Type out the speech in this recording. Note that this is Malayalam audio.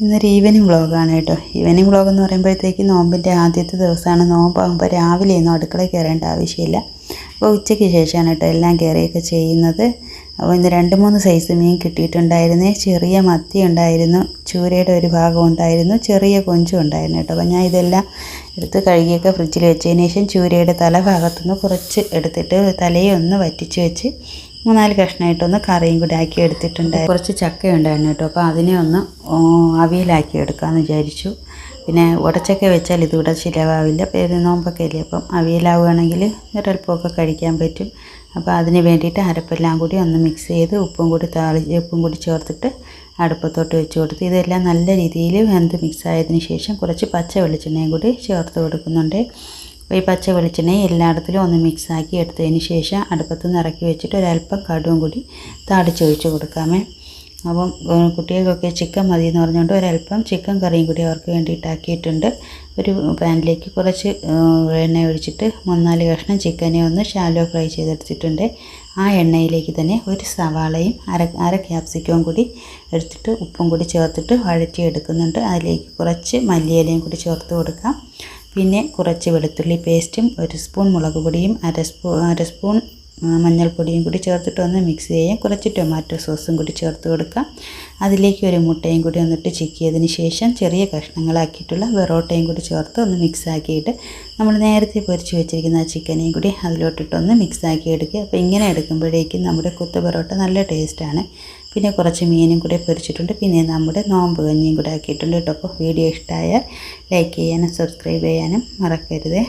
ഇന്നൊരു ഈവനിങ് വ്ളോഗാണ് കേട്ടോ. ഈവനിങ് വ്ളോഗ് എന്ന് പറയുമ്പോഴത്തേക്ക് നോമ്പിന്റെ ആദ്യത്തെ ദിവസമാണ്. നോമ്പാകുമ്പോൾ രാവിലെ ഒന്നും അടുക്കളയിൽ കയറേണ്ട ആവശ്യമില്ല. അപ്പോൾ ഉച്ചയ്ക്ക് ശേഷമാണ് കേട്ടോ എല്ലാം കയറിയൊക്കെ ചെയ്യുന്നത്. അപ്പോൾ ഇന്ന് രണ്ട് മൂന്ന് സൈസ് മീൻ കിട്ടിയിട്ടുണ്ടായിരുന്നേ. ചെറിയ മത്തി ഉണ്ടായിരുന്നു. ചൂരയുടെ ഒരു ഭാഗം ഉണ്ടായിരുന്നു. ചെറിയ കൊഞ്ചും ഉണ്ടായിരുന്നു കേട്ടോ. അപ്പോൾ ഞാൻ ഇതെല്ലാം എടുത്ത് കഴുകിയൊക്കെ ഫ്രിഡ്ജിൽ വെച്ചതിന് ശേഷം ചൂരയുടെ തലഭാഗത്തുനിന്ന് കുറച്ച് എടുത്തിട്ട് തലയൊന്ന് വറ്റിച്ച് വെച്ച് മൂന്നാൽ കഷ്ണമായിട്ടൊന്ന് കറിയും കൂടി ആക്കി എടുത്തിട്ടുണ്ട് കുറച്ച് ചക്ക ഉണ്ടായിരുന്നു കേട്ടോ. അപ്പോൾ അതിനെ ഒന്ന് അവിയിലാക്കി എടുക്കാമെന്ന് വിചാരിച്ചു. പിന്നെ ഉടച്ചക്ക വെച്ചാൽ ഇതിവിടെ ശരിയാവില്ല പേര് നോമ്പൊക്കെ അല്ലേ? അപ്പം അവിയലാവുകയാണെങ്കിൽ ഒരൽപ്പമൊക്കെ കഴിക്കാൻ പറ്റും. അപ്പോൾ അതിന് വേണ്ടിയിട്ട് അരപ്പെല്ലാം കൂടി ഒന്ന് മിക്സ് ചെയ്ത് ഉപ്പും കൂടി താളി ഉപ്പും കൂടി ചേർത്തിട്ട് അടുപ്പത്തോട്ട് വെച്ച് കൊടുത്ത് ഇതെല്ലാം നല്ല രീതിയിൽ വെന്ത് മിക്സ് ആയതിനു ശേഷം കുറച്ച് പച്ച വെളിച്ചെണ്ണയും കൂടി ചേർത്ത് കൊടുക്കുന്നുണ്ട്. ഈ പച്ച വെളിച്ചെണ്ണയും എല്ലായിടത്തിലും ഒന്ന് മിക്സാക്കി എടുത്തതിന് ശേഷം അടുപ്പത്ത് നിന്ന് ഇറക്കി വെച്ചിട്ട് ഒരല്പം കടുവും കൂടി താടിച്ചൊഴിച്ച് കൊടുക്കാമേ. അപ്പം കുട്ടികൾക്കൊക്കെ ചിക്കൻ മതി എന്ന് പറഞ്ഞുകൊണ്ട് ഒരല്പം ചിക്കൻ കറിയും കൂടി അവർക്ക് വേണ്ടിയിട്ടാക്കിയിട്ടുണ്ട് ഒരു പാനിലേക്ക് കുറച്ച് എണ്ണ ഒഴിച്ചിട്ട് മൂന്നാൽ കഷ്ണം ചിക്കനെ ഒന്ന് ഷാലോ ഫ്രൈ ചെയ്തെടുത്തിട്ടുണ്ട്. ആ എണ്ണയിലേക്ക് തന്നെ ഒരു സവാളയും അര അര ക്യാപ്സിക്കവും കൂടി എടുത്തിട്ട് ഉപ്പും കൂടി ചേർത്തിട്ട് വഴറ്റി എടുക്കുന്നുണ്ട് അതിലേക്ക് കുറച്ച് മല്ലിയിലയും കൂടി ചേർത്ത് കൊടുക്കാം. പിന്നെ കുറച്ച് വെളുത്തുള്ളി പേസ്റ്റും ഒരു സ്പൂൺ മുളക് പൊടിയും അര സ്പൂ അര സ്പൂൺ മഞ്ഞൾപ്പൊടിയും കൂടി ചേർത്തിട്ട് ഒന്ന് മിക്സ് ചെയ്യാം. കുറച്ച് ടൊമാറ്റോ സോസും കൂടി ചേർത്ത് കൊടുക്കാം. അതിലേക്ക് ഒരു മുട്ടയും കൂടി ഒന്നിട്ട് ചിക്കിയതിന് ശേഷം ചെറിയ കഷ്ണങ്ങളാക്കിയിട്ടുള്ള വെറോട്ടയും കൂടി ചേർത്ത് ഒന്ന് മിക്സ് ആക്കിയിട്ട് നമ്മൾ നേരത്തെ പൊരിച്ച് വെച്ചിരിക്കുന്ന ആ ചിക്കനെയും കൂടി അതിലോട്ടിട്ടൊന്ന് മിക്സ് ആക്കി എടുക്കുക. അപ്പോൾ ഇങ്ങനെ എടുക്കുമ്പോഴേക്കും നമ്മുടെ കുത്ത പൊറോട്ട നല്ല ടേസ്റ്റാണ് പിന്നെ കുറച്ച് മീനും കൂടി പൊരിച്ചിട്ടുണ്ട്. പിന്നെ നമ്മുടെ നോമ്പ് കഞ്ഞിയും കൂടെ ആക്കിയിട്ടുണ്ട് കേട്ടോ. അപ്പോൾ വീഡിയോ ഇഷ്ടമായാൽ ലൈക്ക് ചെയ്യാനും സബ്സ്ക്രൈബ് ചെയ്യാനും മറക്കരുതേ.